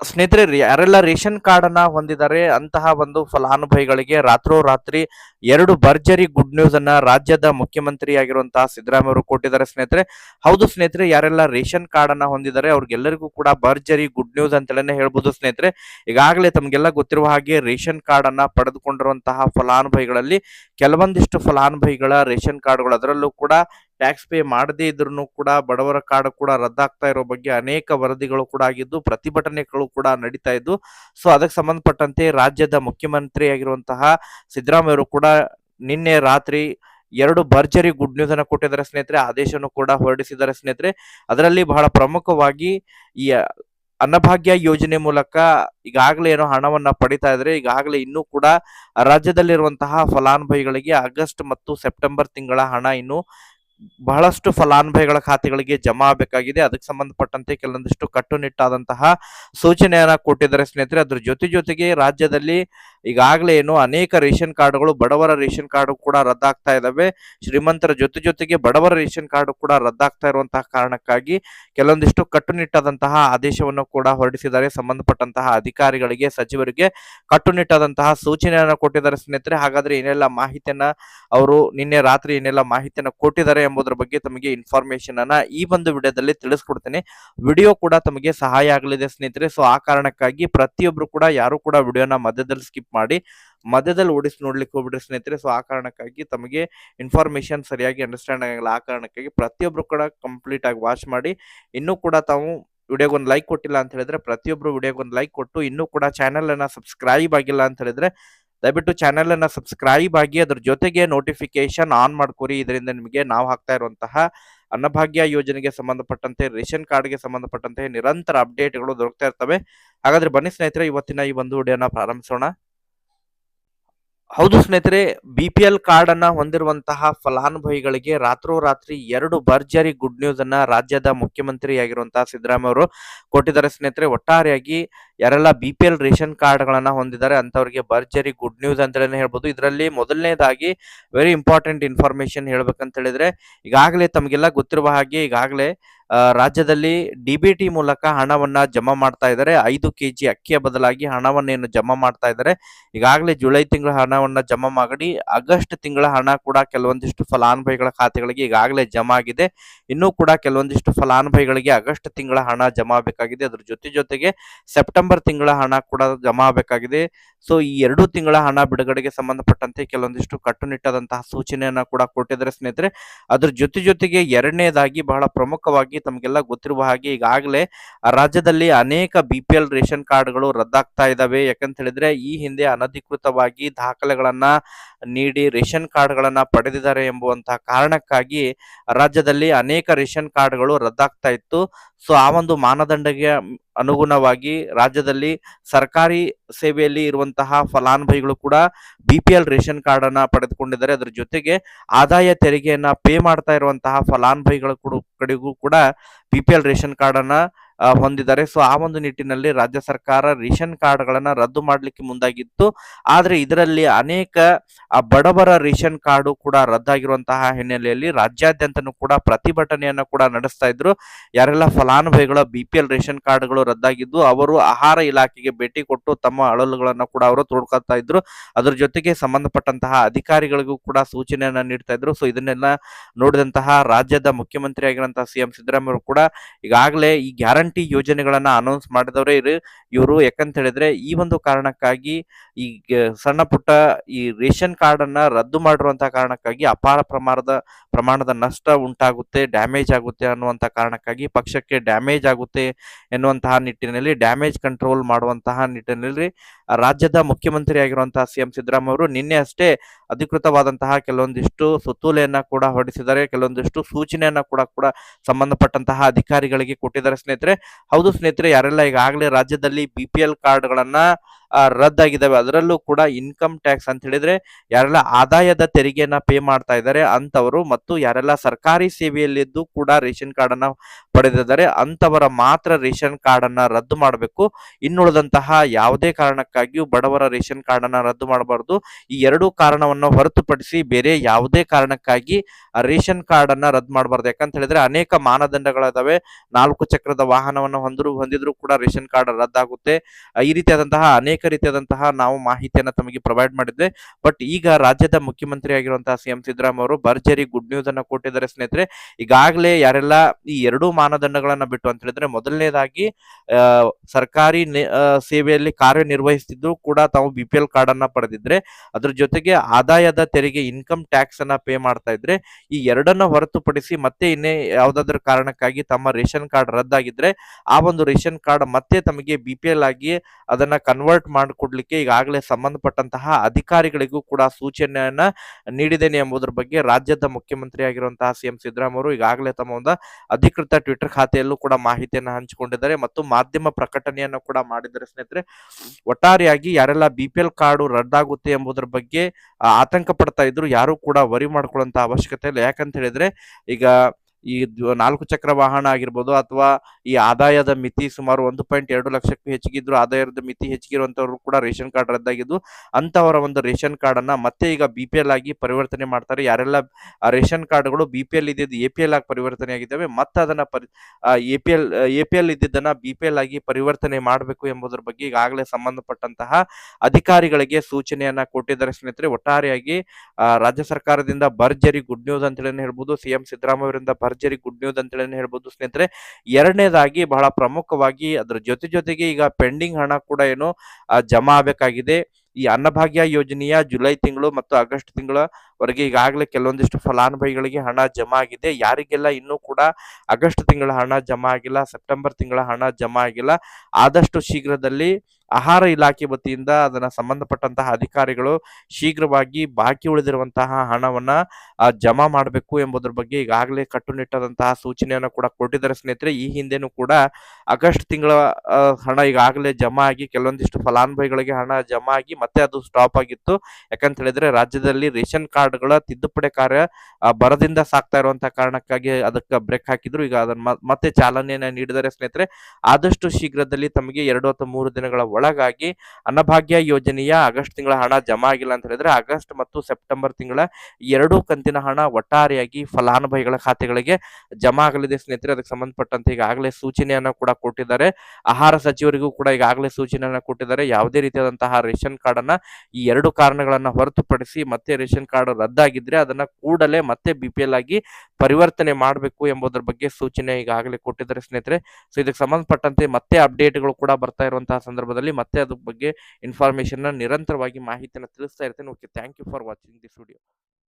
ಸ್ನೇಹಿತರೆ ಯಾರೆಲ್ಲ ration card ಅನ್ನ ಹೊಂದಿದ್ದಾರೆ ಅಂತಹ ಒಂದು ಫಲಾನುಭವಿಗಳಿಗೆ ರಾತ್ರೋರಾತ್ರಿ ಎರಡು ಭರ್ಜರಿ ಗುಡ್ ನ್ಯೂಸ್ ಅನ್ನ ರಾಜ್ಯದ ಮುಖ್ಯಮಂತ್ರಿ ಆಗಿರುವಂತಹ ಸಿದ್ದರಾಮಯ್ಯ ಅವರು ಕೊಟ್ಟಿದ್ದಾರೆ ಸ್ನೇಹಿತರೆ. ಹೌದು ಸ್ನೇಹಿತರೆ, ಯಾರೆಲ್ಲ ರೇಷನ್ ಕಾರ್ಡ್ ಅನ್ನ ಹೊಂದಿದ್ದಾರೆ ಅವ್ರಿಗೆಲ್ಲರಿಗೂ ಕೂಡ ಭರ್ಜರಿ ಗುಡ್ ನ್ಯೂಸ್ ಅಂತೇಳಿ ಹೇಳ್ಬೋದು ಸ್ನೇಹಿತರೆ. ಈಗಾಗಲೇ ತಮಗೆಲ್ಲ ಗೊತ್ತಿರುವ ಹಾಗೆ ರೇಷನ್ ಕಾರ್ಡ್ ಅನ್ನ ಪಡೆದುಕೊಂಡಿರುವಂತಹ ಫಲಾನುಭವಿಗಳಲ್ಲಿ ಕೆಲವೊಂದಿಷ್ಟು ಫಲಾನುಭವಿಗಳ ರೇಷನ್ ಕಾರ್ಡ್ಗಳು ಅದರಲ್ಲೂ ಕೂಡ ಟ್ಯಾಕ್ಸ್ ಪೇ ಮಾಡದೇ ಇದ್ರೂ ಕೂಡ ಬಡವರ ಕಾರ್ಡ್ ಕೂಡ ರದ್ದಾಗ್ತಾ ಇರೋ ಬಗ್ಗೆ ಅನೇಕ ವರದಿಗಳು ಕೂಡ ಆಗಿದ್ದು, ಪ್ರತಿಭಟನೆಗಳು ಕೂಡ ನಡೀತಾ ಇದ್ದು ಸೊ ಅದಕ್ಕೆ ಸಂಬಂಧಪಟ್ಟಂತೆ ರಾಜ್ಯದ ಮುಖ್ಯಮಂತ್ರಿ ಆಗಿರುವಂತಹ ಸಿದ್ದರಾಮಯ್ಯ ಅವರು ಕೂಡ ನಿನ್ನೆ ರಾತ್ರಿ ಎರಡು ಭರ್ಜರಿ ಗುಡ್ ನ್ಯೂಸ್ ಅನ್ನು ಕೊಟ್ಟಿದ್ದಾರೆ ಸ್ನೇಹಿತರೆ, ಆದೇಶವನ್ನು ಕೂಡ ಹೊರಡಿಸಿದ್ದಾರೆ ಸ್ನೇಹಿತರೆ. ಅದರಲ್ಲಿ ಬಹಳ ಪ್ರಮುಖವಾಗಿ ಈ ಅನ್ನಭಾಗ್ಯ ಯೋಜನೆ ಮೂಲಕ ಈಗಾಗಲೇ ಏನೋ ಹಣವನ್ನ ಪಡಿತಾ ಇದ್ರೆ ಈಗಾಗಲೇ ಇನ್ನೂ ಕೂಡ ರಾಜ್ಯದಲ್ಲಿರುವಂತಹ ಫಲಾನುಭವಿಗಳಿಗೆ ಆಗಸ್ಟ್ ಮತ್ತು ಸೆಪ್ಟೆಂಬರ್ ತಿಂಗಳ ಹಣ ಇನ್ನು ಬಹಳಷ್ಟು ಫಲಾನುಭವಿಗಳ ಖಾತೆಗಳಿಗೆ ಜಮಾ ಆಗಬೇಕಾಗಿದೆ. ಅದಕ್ಕೆ ಸಂಬಂಧಪಟ್ಟಂತೆ ಕೆಲವೊಂದಿಷ್ಟು ಕಟ್ಟುನಿಟ್ಟಾದಂತಹ ಸೂಚನೆಯನ್ನ ಕೊಟ್ಟಿದ್ದಾರೆ ಸ್ನೇಹಿತರೆ. ಅದ್ರ ಜೊತೆ ಜೊತೆಗೆ ರಾಜ್ಯದಲ್ಲಿ ಈಗಾಗಲೇ ಏನು ಅನೇಕ ರೇಷನ್ ಕಾರ್ಡ್ಗಳು, ಬಡವರ ರೇಷನ್ ಕಾರ್ಡ್ ಕೂಡ ರದ್ದಾಗ್ತಾ ಇದ್ದಾವೆ ಶ್ರೀಮಂತರ ಜೊತೆ ಜೊತೆಗೆ ಬಡವರ ರೇಷನ್ ಕಾರ್ಡ್ ಕೂಡ ರದ್ದಾಗ್ತಾ ಇರುವಂತಹ ಕಾರಣಕ್ಕಾಗಿ ಕೆಲವೊಂದಿಷ್ಟು ಕಟ್ಟುನಿಟ್ಟಾದಂತಹ ಆದೇಶವನ್ನು ಕೂಡ ಹೊರಡಿಸಿದ್ದಾರೆ. ಸಂಬಂಧಪಟ್ಟಂತಹ ಅಧಿಕಾರಿಗಳಿಗೆ, ಸಚಿವರಿಗೆ ಕಟ್ಟುನಿಟ್ಟಾದಂತಹ ಸೂಚನೆಯನ್ನು ಕೊಟ್ಟಿದ್ದಾರೆ ಸ್ನೇಹಿತರೆ. ಹಾಗಾದ್ರೆ ಏನೆಲ್ಲ ಮಾಹಿತಿಯನ್ನ ಅವರು ನಿನ್ನೆ ರಾತ್ರಿ ಏನೆಲ್ಲ ಮಾಹಿತಿಯನ್ನು ಕೊಟ್ಟಿದ್ದಾರೆ ಎಂಬುದರ ಬಗ್ಗೆ ತಮಗೆ ಇನ್ಫಾರ್ಮೇಶನ್ ಅನ್ನ ಈ ಒಂದು ವಿಡಿಯೋದಲ್ಲಿ ತಿಳಿಸ್ಕೊಡ್ತೇನೆ. ವಿಡಿಯೋ ಕೂಡ ತಮಗೆ ಸಹಾಯ ಆಗಲಿದೆ ಸ್ನೇಹಿತರೆ. ಸೊ, ಆ ಕಾರಣಕ್ಕಾಗಿ ಪ್ರತಿಯೊಬ್ರು ಕೂಡ ಯಾರು ಕೂಡ ವಿಡಿಯೋನ ಮಧ್ಯದಲ್ಲಿ ಸ್ಕಿಪ್ ಮಾಡಿ ಮಧ್ಯದಲ್ಲಿ ಓಡಿಸಿ ನೋಡ್ಲಿಕ್ಕೆ ಹೋಗ್ಬಿಡ್ರಿ ಸ್ನೇಹಿತರೆ ಸೊ ಆ ಕಾರಣಕ್ಕಾಗಿ ತಮಗೆ ಇನ್ಫಾರ್ಮೇಶನ್ ಸರಿಯಾಗಿ ಅಂಡರ್ಸ್ಟ್ಯಾಂಡ್ ಆಗಲ್ಲ ಆ ಕಾರಣಕ್ಕಾಗಿ ಪ್ರತಿಯೊಬ್ಬರು ಕೂಡ ಕಂಪ್ಲೀಟ್ ಆಗಿ ವಾಚ್ ಮಾಡಿ. ಇನ್ನೂ ಕೂಡ ತಾವು ವಿಡಿಯೋಗೊಂದು ಲೈಕ್ ಕೊಟ್ಟಿಲ್ಲ ಅಂತ ಹೇಳಿದ್ರೆ, ಪ್ರತಿಯೊಬ್ರು ವಿಡಿಯೋಗೊಂದು ಲೈಕ್ ಕೊಟ್ಟು ಇನ್ನೂ ಕೂಡ ಚಾನೆಲ್ ಅನ್ನ ಸಬ್ಸ್ಕ್ರೈಬ್ ಆಗಿಲ್ಲ ಅಂತ ಹೇಳಿದ್ರೆ, ದಯವಿಟ್ಟು ಚಾನೆಲ್ ಅನ್ನ ಸಬ್ಸ್ಕ್ರೈಬ್ ಆಗಿ ಅದ್ರ ಜೊತೆಗೆ ನೋಟಿಫಿಕೇಶನ್ ಆನ್ ಮಾಡ್ಕೊರಿ. ಇದರಿಂದ ನಿಮಗೆ ನಾವು ಹಾಕ್ತಾ ಇರುವಂತಹ ಅನ್ನಭಾಗ್ಯ ಯೋಜನೆಗೆ ಸಂಬಂಧಪಟ್ಟಂತೆ, ರೇಷನ್ ಕಾರ್ಡ್ಗೆ ಸಂಬಂಧಪಟ್ಟಂತೆ ನಿರಂತರ ಅಪ್ಡೇಟ್ಗಳು ದೊರಕ್ತಾ ಇರ್ತವೆ. ಹಾಗಾದ್ರೆ ಬನ್ನಿ ಸ್ನೇಹಿತರೆ, ಇವತ್ತಿನ ಈ ಒಂದು ವಿಡಿಯೋನ ಪ್ರಾರಂಭಿಸೋಣ. ಹೌದು ಸ್ನೇಹಿತರೆ ಬಿ ಪಿ ಎಲ್ ಕಾರ್ಡ್ ಅನ್ನ ಹೊಂದಿರುವಂತಹ ಫಲಾನುಭವಿಗಳಿಗೆ ರಾತ್ರೋರಾತ್ರಿ ಎರಡು ಭರ್ಜರಿ ಗುಡ್ ನ್ಯೂಸ್ ಅನ್ನ ರಾಜ್ಯದ ಮುಖ್ಯಮಂತ್ರಿ ಆಗಿರುವಂತಹ ಸಿದ್ದರಾಮಯ್ಯ ಅವರು ಕೊಟ್ಟಿದ್ದಾರೆ ಸ್ನೇಹಿತರೆ. ಒಟ್ಟಾರೆಯಾಗಿ ಯಾರೆಲ್ಲ B P L ration card ಗಳನ್ನ ಹೊಂದಿದ್ದಾರೆ ಅಂತವರಿಗೆ ಭರ್ಜರಿ ಗುಡ್ ನ್ಯೂಸ್ ಅಂತಲೇ ಹೇಳ್ಬೋದು. ಇದರಲ್ಲಿ ಮೊದಲನೇದಾಗಿ ವೆರಿ ಇಂಪಾರ್ಟೆಂಟ್ ಇನ್ಫಾರ್ಮೇಶನ್ ಹೇಳ್ಬೇಕಂತ ಹೇಳಿದ್ರೆ, ಈಗಾಗಲೇ ತಮಗೆಲ್ಲ ಗೊತ್ತಿರುವ ಹಾಗೆ ಈಗಾಗಲೇ ರಾಜ್ಯದಲ್ಲಿ ಡಿಬಿಟಿ ಮೂಲಕ ಹಣವನ್ನ ಜಮಾ ಮಾಡ್ತಾ ಇದ್ದಾರೆ. ಐದು ಕೆಜಿ ಅಕ್ಕಿಯ ಬದಲಾಗಿ ಹಣವನ್ನೇನು ಜಮಾ ಮಾಡ್ತಾ ಇದ್ದಾರೆ. ಈಗಾಗಲೇ ಜುಲೈ ತಿಂಗಳ ಹಣವನ್ನ ಜಮಾ ಮಾಡಿ ಆಗಸ್ಟ್ ತಿಂಗಳ ಹಣ ಕೂಡ ಕೆಲವೊಂದಿಷ್ಟು ಫಲಾನುಭವಿಗಳ ಖಾತೆಗಳಿಗೆ ಈಗಾಗಲೇ ಜಮಾ ಆಗಿದೆ. ಇನ್ನೂ ಕೂಡ ಕೆಲವೊಂದಿಷ್ಟು ಫಲಾನುಭವಿಗಳಿಗೆ ಆಗಸ್ಟ್ ತಿಂಗಳ ಹಣ ಜಮಾ ಆಗಬೇಕಾಗಿದೆ ಅದ್ರ ಜೊತೆ ಜೊತೆಗೆ ಸೆಪ್ಟೆಂಬರ್ ತಿಂಗಳ ಹಣ ಕೂಡ ಜಮಾ ಆಗಬೇಕಾಗಿದೆ ಸೊ ಈ ಎರಡು ತಿಂಗಳ ಹಣ ಬಿಡುಗಡೆಗೆ ಸಂಬಂಧಪಟ್ಟಂತೆ ಕೆಲವೊಂದಿಷ್ಟು ಕಟ್ಟುನಿಟ್ಟಾದಂತಹ ಸೂಚನೆಯನ್ನ ಕೂಡ ಕೊಟ್ಟಿದ್ದಾರೆ ಸ್ನೇಹಿತರೆ. ಅದ್ರ ಜೊತೆ ಜೊತೆಗೆ ಎರಡನೇದಾಗಿ ಬಹಳ ಪ್ರಮುಖವಾಗಿ ತಮಗೆಲ್ಲ ಗೊತ್ತಿರುವ ಹಾಗೆ ಈಗಾಗಲೇ ರಾಜ್ಯದಲ್ಲಿ ಅನೇಕ ಬಿ ಪಿ ಎಲ್ ರೇಷನ್ ಕಾರ್ಡ್ಗಳು ರದ್ದಾಗ್ತಾ ಇದ್ದಾವೆ ಯಾಕಂತ ಹೇಳಿದ್ರೆ ಈ ಹಿಂದೆ ಅನಧಿಕೃತವಾಗಿ ದಾಖಲೆಗಳನ್ನ ನೀಡಿ ರೇಷನ್ ಕಾರ್ಡ್ಗಳನ್ನ ಪಡೆದಿದ್ದಾರೆ ಎಂಬುವಂತಹ ಕಾರಣಕ್ಕಾಗಿ ರಾಜ್ಯದಲ್ಲಿ ಅನೇಕ ರೇಷನ್ ಕಾರ್ಡ್ಗಳು ರದ್ದಾಗ್ತಾ ಇತ್ತು. ಸೊ ಆ ಒಂದು ಮಾನದಂಡಗೆ ಅನುಗುಣವಾಗಿ ರಾಜ್ಯದಲ್ಲಿ ಸರ್ಕಾರಿ ಸೇವೆಯಲ್ಲಿ ಇರುವಂತಹ ಫಲಾನುಭವಿಗಳು ಕೂಡ B P L ration card ಅನ್ನ ಪಡೆದುಕೊಂಡಿದ್ದಾರೆ. ಅದರ ಜೊತೆಗೆ ಆದಾಯ ತೆರಿಗೆಯನ್ನ ಪೇ ಮಾಡ್ತಾ ಇರುವಂತಹ ಫಲಾನುಭವಿಗಳ ಕೂಡ- ಕಡೆಗೂ ಕೂಡ B P L ration card ಅನ್ನ ಹೊಂದಿದ್ದಾರೆ. ಸೊ ಆ ಒಂದು ನಿಟ್ಟಿನಲ್ಲಿ ರಾಜ್ಯ ಸರ್ಕಾರ ರೇಷನ್ ಕಾರ್ಡ್ಗಳನ್ನ ರದ್ದು ಮಾಡಲಿಕ್ಕೆ ಮುಂದಾಗಿತ್ತು. ಆದ್ರೆ ಇದರಲ್ಲಿ ಅನೇಕ ಬಡವರ ರೇಷನ್ ಕಾರ್ಡು ಕೂಡ ರದ್ದಾಗಿರುವಂತಹ ಹಿನ್ನೆಲೆಯಲ್ಲಿ ರಾಜ್ಯಾದ್ಯಂತನೂ ಕೂಡ ಪ್ರತಿಭಟನೆಯನ್ನ ಕೂಡ ನಡೆಸ್ತಾ ಇದ್ರು. ಯಾರೆಲ್ಲ ಫಲಾನುಭವಿಗಳ, ಬಿ ಪಿ ಎಲ್ ರೇಷನ್ ಕಾರ್ಡ್ಗಳು ರದ್ದಾಗಿದ್ದು, ಅವರು ಆಹಾರ ಇಲಾಖೆಗೆ ಭೇಟಿ ಕೊಟ್ಟು ತಮ್ಮ ಅಳಲುಗಳನ್ನ ಕೂಡ ಅವರು ತೋಡ್ಕೊತಾ ಇದ್ರು. ಅದ್ರ ಜೊತೆಗೆ ಸಂಬಂಧಪಟ್ಟಂತಹ ಅಧಿಕಾರಿಗಳಿಗೂ ಕೂಡ ಸೂಚನೆಯನ್ನ ನೀಡ್ತಾ ಇದ್ರು. ಸೊ ಇದನ್ನೆಲ್ಲ ನೋಡಿದಂತಹ ರಾಜ್ಯದ ಮುಖ್ಯಮಂತ್ರಿ ಆಗಿರುವಂತಹ ಸಿ ಎಂ ಸಿದ್ದರಾಮಯ್ಯ ಕೂಡ ಈಗಾಗಲೇ ಈ ಗ್ಯಾರಂಟಿ ಯೋಜನೆಗಳನ್ನ ಅನೌನ್ಸ್ ಮಾಡಿದವರೇ ಇವರು ಇವರು ಯಾಕಂತ ಹೇಳಿದ್ರೆ ಈ ಒಂದು ಕಾರಣಕ್ಕಾಗಿ ಈ ಸಣ್ಣ ಪುಟ್ಟ ಈ ರೇಷನ್ ಕಾರ್ಡ್ ಅನ್ನ ರದ್ದು ಮಾಡಿರುವಂತಹ ಕಾರಣಕ್ಕಾಗಿ ಅಪಾರ ಪ್ರಮಾಣದ ಪ್ರಮಾಣದ ನಷ್ಟ ಉಂಟಾಗುತ್ತೆ, ಡ್ಯಾಮೇಜ್ ಆಗುತ್ತೆ ಅನ್ನುವಂತ ಕಾರಣಕ್ಕಾಗಿ ಪಕ್ಷಕ್ಕೆ ಡ್ಯಾಮೇಜ್ ಆಗುತ್ತೆ ಎನ್ನುವಂತಹ ನಿಟ್ಟಿನಲ್ಲಿ, ಡ್ಯಾಮೇಜ್ ಕಂಟ್ರೋಲ್ ಮಾಡುವಂತಹ ನಿಟ್ಟಿನಲ್ಲಿ ರಾಜ್ಯದ ಮುಖ್ಯಮಂತ್ರಿ ಆಗಿರುವಂತಹ ಸಿಎಂ ಸಿದ್ದರಾಮಯ್ಯ ಅವರು ನಿನ್ನೆ ಅಷ್ಟೇ ಅಧಿಕೃತವಾದಂತಹ ಕೆಲವೊಂದಿಷ್ಟು ಸುತ್ತೋಲೆಯನ್ನ ಕೂಡ ಹೊರಡಿಸಿದ್ದಾರೆ. ಕೆಲವೊಂದಿಷ್ಟು ಸೂಚನೆಯನ್ನ ಕೂಡ ಕೂಡ ಸಂಬಂಧಪಟ್ಟಂತಹ ಅಧಿಕಾರಿಗಳಿಗೆ ಕೊಟ್ಟಿದ್ದಾರೆ. ಸ್ನೇಹಿತರೆ ಹೌದು ಸ್ನೇಹಿತರೆ ಯಾರೆಲ್ಲ ಈಗಾಗಲೇ ರಾಜ್ಯದಲ್ಲಿ ಬಿ ಪಿ ಎಲ್ ಕಾರ್ಡ್ಗಳನ್ನ ರದ್ದಾಗಿದ್ದಾವೆ. ಅದರಲ್ಲೂ ಕೂಡ ಇನ್ಕಮ್ ಟ್ಯಾಕ್ಸ್ ಅಂತ ಹೇಳಿದ್ರೆ ಯಾರೆಲ್ಲ ಆದಾಯದ ತೆರಿಗೆಯನ್ನ ಪೇ ಮಾಡ್ತಾ ಇದ್ದಾರೆ ಅಂತವರು ಮತ್ತು ಯಾರೆಲ್ಲ ಸರ್ಕಾರಿ ಸೇವೆಯಲ್ಲಿದ್ದು ಕೂಡ ರೇಷನ್ ಕಾರ್ಡ್ ಅನ್ನ ಪಡೆದಿದ್ದಾರೆ ಅಂತವರ ಮಾತ್ರ ರೇಷನ್ ಕಾರ್ಡ್ ಅನ್ನ ರದ್ದು ಮಾಡಬೇಕು. ಇನ್ನುಳಿದಂತಹ ಯಾವುದೇ ಕಾರಣಕ್ಕಾಗಿಯೂ ಬಡವರ ರೇಷನ್ ಕಾರ್ಡ್ ಅನ್ನ ರದ್ದು ಮಾಡಬಾರದು. ಈ ಎರಡು ಕಾರಣವನ್ನು ಹೊರತುಪಡಿಸಿ ಬೇರೆ ಯಾವುದೇ ಕಾರಣಕ್ಕಾಗಿ ರೇಷನ್ ಕಾರ್ಡ್ ಅನ್ನ ರದ್ದು ಮಾಡಬಾರ್ದು. ಯಾಕಂತ ಹೇಳಿದ್ರೆ ಅನೇಕ ಮಾನದಂಡಗಳಿದಾವೆ. ನಾಲ್ಕು ಚಕ್ರದ ವಾಹನವನ್ನು ಹೊಂದಿರು, ಹೊಂದಿದ್ರು ಕೂಡ ರೇಷನ್ ಕಾರ್ಡ್ ರದ್ದಾಗುತ್ತೆ. ಈ ರೀತಿಯಾದಂತಹ ಅನೇಕ ರೀತಿಯಾದಂತಹ ನಾವು ಮಾಹಿತಿಯನ್ನ ತಮಗೆ ಪ್ರೊವೈಡ್ ಮಾಡಿದ್ದೆ. ಬಟ್ ಈಗ ರಾಜ್ಯದ ಮುಖ್ಯಮಂತ್ರಿ ಆಗಿರುವಂತಹ ಸಿಎಂ ಸಿದ್ದರಾಮಯ್ಯ ಅವರು ಭರ್ಜರಿ ಗುಡ್ ನ್ಯೂಸ್ ಅನ್ನ ಕೊಟ್ಟಿದ್ದಾರೆ ಸ್ನೇಹಿತರೆ. ಈಗಾಗಲೇ ಯಾರೆಲ್ಲ ಈ ಎರಡೂ ಮಾನದಂಡಗಳನ್ನ ಬಿಟ್ಟು ಅಂತ ಹೇಳಿದ್ರೆ ಮೊದಲನೇದಾಗಿ ಸರ್ಕಾರಿ ಸೇವೆಯಲ್ಲಿ ಕಾರ್ಯನಿರ್ವಹಿಸುತ್ತಿದ್ದು ಕೂಡ ತಾವು ಬಿ ಪಿ ಎಲ್ ಕಾರ್ಡ್ ಅನ್ನ ಪಡೆದಿದ್ರೆ. ಅದ್ರ ಜೊತೆಗೆ ಆದಾಯದ ತೆರಿಗೆ ಇನ್ಕಮ್ ಟ್ಯಾಕ್ಸ್ ಅನ್ನ ಪೇ ಮಾಡ್ತಾ ಇದ್ರೆ, ಈ ಎರಡನ್ನ ಹೊರತುಪಡಿಸಿ ಮತ್ತೆ ಇನ್ನೇ ಯಾವ್ದಾದ್ರು ಕಾರಣಕ್ಕಾಗಿ ತಮ್ಮ ರೇಷನ್ ಕಾರ್ಡ್ ರದ್ದಾಗಿದ್ರೆ, ಆ ಒಂದು ರೇಷನ್ ಕಾರ್ಡ್ ಮತ್ತೆ ತಮಗೆ ಬಿ ಪಿ ಎಲ್ ಆಗಿ ಅದನ್ನ ಕನ್ವರ್ಟ್ ಮಾಡಿಕೊಡ್ಲಿಕ್ಕೆ ಈಗಾಗಲೇ ಸಂಬಂಧಪಟ್ಟಂತಹ ಅಧಿಕಾರಿಗಳಿಗೂ ಕೂಡ ಸೂಚನೆಯನ್ನ ನೀಡಿದ್ದೇನೆ ಎಂಬುದರ ಬಗ್ಗೆ ರಾಜ್ಯದ ಮುಖ್ಯಮಂತ್ರಿ ಆಗಿರುವಂತಹ ಸಿಎಂ ಸಿದ್ದರಾಮಯ್ಯ ಈಗಾಗಲೇ ತಮ್ಮ ಒಂದು ಅಧಿಕೃತ ಟ್ವಿಟರ್ ಖಾತೆಯಲ್ಲೂ ಕೂಡ ಮಾಹಿತಿಯನ್ನು ಹಂಚಿಕೊಂಡಿದ್ದಾರೆ ಮತ್ತು ಮಾಧ್ಯಮ ಪ್ರಕಟಣೆಯನ್ನು ಕೂಡ ಮಾಡಿದ್ದಾರೆ. ಸ್ನೇಹಿತರೆ, ಒಟ್ಟಾರೆಯಾಗಿ ಯಾರೆಲ್ಲ ಬಿ ಪಿ ಎಲ್ ಕಾರ್ಡು ರದ್ದಾಗುತ್ತೆ ಎಂಬುದರ ಬಗ್ಗೆ ಆತಂಕ ಪಡ್ತಾ ಇದ್ರು ಯಾರು ಕೂಡ ವರಿ ಮಾಡ್ಕೊಳ್ಳುವಂತ ಅವಶ್ಯಕತೆ ಇಲ್ಲ. ಯಾಕಂತ ಹೇಳಿದ್ರೆ, ಈಗ ಈ ನಾಲ್ಕು ಚಕ್ರ ವಾಹನ ಆಗಿರ್ಬೋದು ಅಥವಾ ಈ ಆದಾಯದ ಮಿತಿ ಸುಮಾರು ಒಂದು ಪಾಯಿಂಟ್ ಎರಡು ಲಕ್ಷಕ್ಕೂ ಹೆಚ್ಚಿಗಿದ್ರು ಆದಾಯದ ಮಿತಿ ಹೆಚ್ಚಿಗಿರುವಂತವ್ರು ಕೂಡ ರೇಷನ್ ಕಾರ್ಡ್ ರದ್ದಾಗಿದ್ದು ಅಂತವರ ಒಂದು ರೇಷನ್ ಕಾರ್ಡ್ ಅನ್ನ ಮತ್ತೆ ಈಗ ಬಿ ಆಗಿ ಪರಿವರ್ತನೆ ಮಾಡ್ತಾರೆ. ಯಾರೆಲ್ಲ ರೇಷನ್ ಕಾರ್ಡ್ಗಳು ಬಿ ಪಿ ಎಲ್ ಇದ್ದಿದ್ದು ಎ ಆಗಿ ಪರಿವರ್ತನೆ ಆಗಿದ್ದಾವೆ, ಮತ್ತೆ ಅದನ್ನ ಪರಿ ಎ ಪಿ ಎಲ್ ಇದ್ದಿದ್ದನ್ನ ಬಿ ಆಗಿ ಪರಿವರ್ತನೆ ಮಾಡಬೇಕು ಎಂಬುದರ ಬಗ್ಗೆ ಈಗಾಗಲೇ ಸಂಬಂಧಪಟ್ಟಂತಹ ಅಧಿಕಾರಿಗಳಿಗೆ ಸೂಚನೆಯನ್ನ ಕೊಟ್ಟಿದ್ದಾರೆ. ಸ್ನೇಹಿತರೆ, ಒಟ್ಟಾರೆಯಾಗಿ ರಾಜ್ಯ ಸರ್ಕಾರದಿಂದ ಭರ್ಜರಿ ಗುಡ್ ನ್ಯೂಸ್ ಅಂತೇಳಿ ಹೇಳ್ಬೋದು ಸಿಎಂ ಸಿದ್ದರಾಮಯ್ಯ ಭರ್ಜರಿ ಗುಡ್ ನ್ಯೂಸ್ ಅಂತೇಳಿ ಹೇಳ್ಬೋದು ಸ್ನೇಹಿತರೆ. ಎರಡನೇದಾಗಿ ಬಹಳ ಪ್ರಮುಖವಾಗಿ ಅದ್ರ ಜೊತೆ ಜೊತೆಗೆ ಈಗ ಪೆಂಡಿಂಗ್ ಹಣ ಕೂಡ ಏನು ಜಮಾ ಆಗಬೇಕಾಗಿದೆ. ಈ ಅನ್ನಭಾಗ್ಯ ಯೋಜನೆಯ ಜುಲೈ ತಿಂಗಳು ಮತ್ತು ಆಗಸ್ಟ್ ತಿಂಗಳವರೆಗೆ ಈಗಾಗಲೇ ಕೆಲವೊಂದಿಷ್ಟು ಫಲಾನುಭವಿಗಳಿಗೆ ಹಣ ಜಮಾ ಆಗಿದೆ. ಯಾರಿಗೆಲ್ಲ ಇನ್ನೂ ಕೂಡ ಆಗಸ್ಟ್ ತಿಂಗಳ ಹಣ ಜಮಾ ಆಗಿಲ್ಲ, ಸೆಪ್ಟೆಂಬರ್ ತಿಂಗಳ ಹಣ ಜಮಾ ಆಗಿಲ್ಲ, ಆದಷ್ಟು ಶೀಘ್ರದಲ್ಲಿ ಆಹಾರ ಇಲಾಖೆ ವತಿಯಿಂದ ಅದನ್ನ ಸಂಬಂಧಪಟ್ಟಂತಹ ಅಧಿಕಾರಿಗಳು ಶೀಘ್ರವಾಗಿ ಬಾಕಿ ಉಳಿದಿರುವಂತಹ ಹಣವನ್ನ ಜಮಾ ಮಾಡಬೇಕು ಎಂಬುದರ ಬಗ್ಗೆ ಈಗಾಗಲೇ ಕಟ್ಟುನಿಟ್ಟಾದಂತಹ ಸೂಚನೆಯನ್ನು ಕೂಡ ಕೊಟ್ಟಿದ್ದಾರೆ ಸ್ನೇಹಿತರೆ. ಈ ಹಿಂದೆನೂ ಕೂಡ ಆಗಸ್ಟ್ ತಿಂಗಳ ಹಣ ಈಗಾಗಲೇ ಜಮಾ ಆಗಿ ಕೆಲವೊಂದಿಷ್ಟು ಫಲಾನುಭವಿಗಳಿಗೆ ಹಣ ಜಮಾ ಆಗಿ ಮತ್ತೆ ಅದು ಸ್ಟಾಪ್ ಆಗಿತ್ತು. ಯಾಕಂತ ಹೇಳಿದ್ರೆ ರಾಜ್ಯದಲ್ಲಿ ರೇಷನ್ ಕಾರ್ಡ್ಗಳ ತಿದ್ದುಪಡಿ ಕಾರ್ಯ ಬರದಿಂದ ಸಾಕ್ತಾ ಇರುವಂತಹ ಕಾರಣಕ್ಕಾಗಿ ಅದಕ್ಕೆ ಬ್ರೇಕ್ ಹಾಕಿದ್ರು. ಈಗ ಅದನ್ನ ಮತ್ತೆ ಚಾಲನೆಯನ್ನ ನೀಡಿದರೆ ಸ್ನೇಹಿತರೆ. ಆದಷ್ಟು ಶೀಘ್ರದಲ್ಲಿ ತಮಗೆ ಎರಡು ಅಥವಾ ಮೂರು ದಿನಗಳ ಒಳಗಾಗಿ ಅನ್ನಭಾಗ್ಯ ಯೋಜನೆಯ ಆಗಸ್ಟ್ ತಿಂಗಳ ಹಣ ಜಮಾ ಆಗಿಲ್ಲ ಅಂತ ಹೇಳಿದ್ರೆ ಆಗಸ್ಟ್ ಮತ್ತು ಸೆಪ್ಟೆಂಬರ್ ತಿಂಗಳ ಎರಡೂ ಕಂತಿನ ಹಣ ಒಟ್ಟಾರೆಯಾಗಿ ಫಲಾನುಭವಿಗಳ ಖಾತೆಗಳಿಗೆ ಜಮಾ ಆಗಲಿದೆ ಸ್ನೇಹಿತರೆ. ಅದಕ್ಕೆ ಸಂಬಂಧಪಟ್ಟಂತೆ ಈಗಾಗಲೇ ಸೂಚನೆಯನ್ನು ಕೂಡ ಕೊಟ್ಟಿದ್ದಾರೆ. ಆಹಾರ ಸಚಿವರಿಗೂ ಕೂಡ ಈಗಾಗಲೇ ಸೂಚನೆಯನ್ನು ಕೊಟ್ಟಿದ್ದಾರೆ. ಯಾವುದೇ ರೀತಿಯಾದಂತಹ ರೇಷನ್ ಕಾರ್ಡ್ ಅನ್ನ ಈ ಎರಡು ಕಾರಣಗಳನ್ನ ಹೊರತುಪಡಿಸಿ ಮತ್ತೆ ರೇಷನ್ ಕಾರ್ಡ್ ರದ್ದಾಗಿದ್ರೆ ಅದನ್ನ ಕೂಡಲೇ ಮತ್ತೆ ಬಿ ಪಿ ಎಲ್ ಆಗಿ ಪರಿವರ್ತನೆ ಮಾಡಬೇಕು ಎಂಬುದರ ಬಗ್ಗೆ ಸೂಚನೆ ಈಗಾಗಲೇ ಕೊಟ್ಟಿದ್ದಾರೆ ಸ್ನೇಹಿತರೆ. ಸೊ ಇದಕ್ಕೆ ಸಂಬಂಧಪಟ್ಟಂತೆ ಮತ್ತೆ ಅಪ್ಡೇಟ್ಗಳು ಕೂಡ ಬರ್ತಾ ಇರುವಂತಹ ಸಂದರ್ಭದಲ್ಲಿ ಮತ್ತೆ ಅದ್ರ ಬಗ್ಗೆ ಇನ್ಫಾರ್ಮೇಶನ್ ನಿರಂತರವಾಗಿ ಮಾಹಿತಿಯನ್ನು ತಿಳಿಸ್ತಾ ಇರ್ತೇನೆ. Okay thank you for watching this video